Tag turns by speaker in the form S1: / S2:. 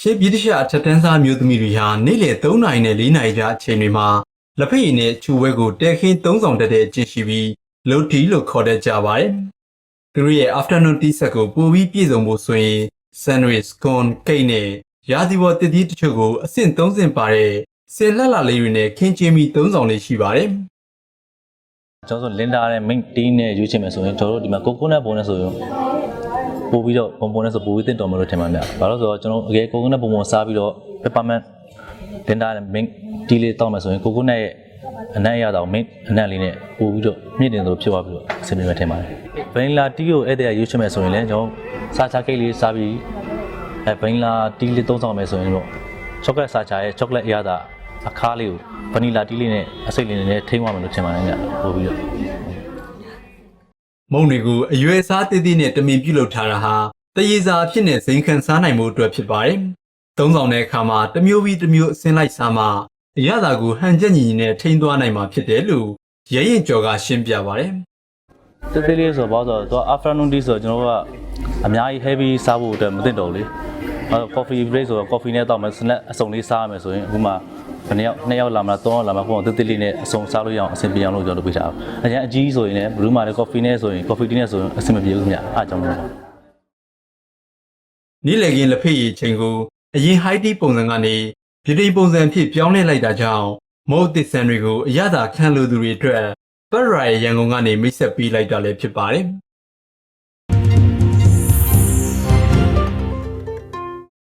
S1: ရှေးပြည်တရှာအထက်တန်းစားမျိုးသမီးတွေဟာနေ့လယ်3နာရီနဲ့4နာရီကြားအချိန်တွေမှာလက်ဖက်ရည်နဲ့ချူဝဲကိုတဲခင်း3ဆောင်တက်တဲ့ကျင့်ရှိပြီးလုတ်တီလို့ခေါ်တတ်ကြပါတယ်။သူတို့ရဲ့ afternoon tea set ကိုပိုပြီးပြည့်စုံဖို့ဆိုရင် sandwich, scone, cake နဲ့ရာသီပေါ်တည်တည်တချို့ကိုအဆင့်3ဆင့်ပါတဲ့ဆင်လက်လာလေးတွေနဲ့ခင်းကျင်းပြီး3ဆောင်လေးရှိပါတယ်။
S2: ကျွန်တော်ဆိုလင်ဒါနဲ့ mint tea နဲ့ရွေးချယ်မယ်ဆိုရင်ကျွန်တော်တို့ဒီမှာ coconut ပုံနဲ့ဆိုရင် ပို့ပြီးတော့ပုံပုံနဲ့ဆိုပို့ပြီးတင်တော်မယ်လို့ထင်ပါဗျ။ဘာလို့လဲဆိုတော့ကျွန်တော်အကယ် coconut ပုံပုံစားပြီးတော့ peppermint လင်ဒါနဲ့ mint tea လေးတောက်မယ်ဆိုရင် coconut ရဲ့အနံ့ရတာကို mint အနံ့လေးနဲ့ပို့ပြီးတော့မြင့်တင်သလိုဖြစ်သွားပြီးတော့အဆင်ပြေမယ်ထင်ပါတယ်။ vanilla tea ကိုဧည့်သည်ရွေးချယ်မယ်ဆိုရင်လည်းကျွန်တော်စားချာကိတ်လေးစားပြီးအဲ vanilla tea လေးသုံးဆောင်မယ်ဆိုရင်တော့ chocolate စားချာရဲ့ chocolate အရသာအခါးလေးကို vanilla tea လေးနဲ့အစိတ်လေးနဲ့ထိမ့်သွားမယ်လို့ထင်ပါတယ်ညပို့ပြီးတော့
S1: မုံတွေကိုအရွယ်စားတည်တည်နဲ့တမင်ပြုလုပ်ထားတာဟာတရေစာအဖြစ်နဲ့ဇိမ်ခံစားနိုင်မှုအတွက်ဖြစ်ပါတယ်။သုံးဆောင်တဲ့အခါမှာတစ်မျိုးပြီးတစ်မျိုးအစင်းလိုက်စားမှအရသာကိုဟန်ချက်ညီညီနဲ့ထိန်းသွားနိုင်မှာဖြစ်တယ်လို့ရဲရင်ကျော်ကရှင်းပြပါတယ်။
S2: တေးသေးလေးဆိုတော့ဘာလို့ဆိုတော့ afternoon tea ဆိုတော့ကျွန်တော်တို့ကအများကြီး heavy စားဖို့အတွက်မသင့်တော့ဘူးလေ အဲ coffee break ဆိုတော့ coffee နဲ့တောက်မယ် snack အစုံလေးစားရမယ်ဆိုရင်အခုမှဘယ်နှစ်ယောက်နှစ်ယောက်လာမလားသုံးယောက်လာမလားပုံတေးသေးလေးနဲ့အစုံစားလို့ရအောင်အဆင်ပြေအောင်လို့ကျွန်တော်တို့ပြထားအောင်အရင်အကြီးဆိုရင်လည်းဘယ်သူမှလည်း coffee နဲ့ဆိုရင် coffee tea နဲ့ဆိုရင်အဆင်မပြေဘူးခင်ဗျအားကြောင့်လို့ပါ
S1: နေ့လည်ခင်းလက်ဖက်ရည်ချိန်ကိုအရင် high tea ပုံစံကနေဒီဒီပုံစံဖြစ်ပြောင်းလဲလိုက်တာကြောင့်မုတ်သစ်ဆန်တွေကိုအရသာခံလိုသူတွေအတွက်ပတ်ရိုင်ရန်ကုန်ကနေမိတ်ဆက်ပေးလိုက်တာလည်းဖြစ်ပါတယ်။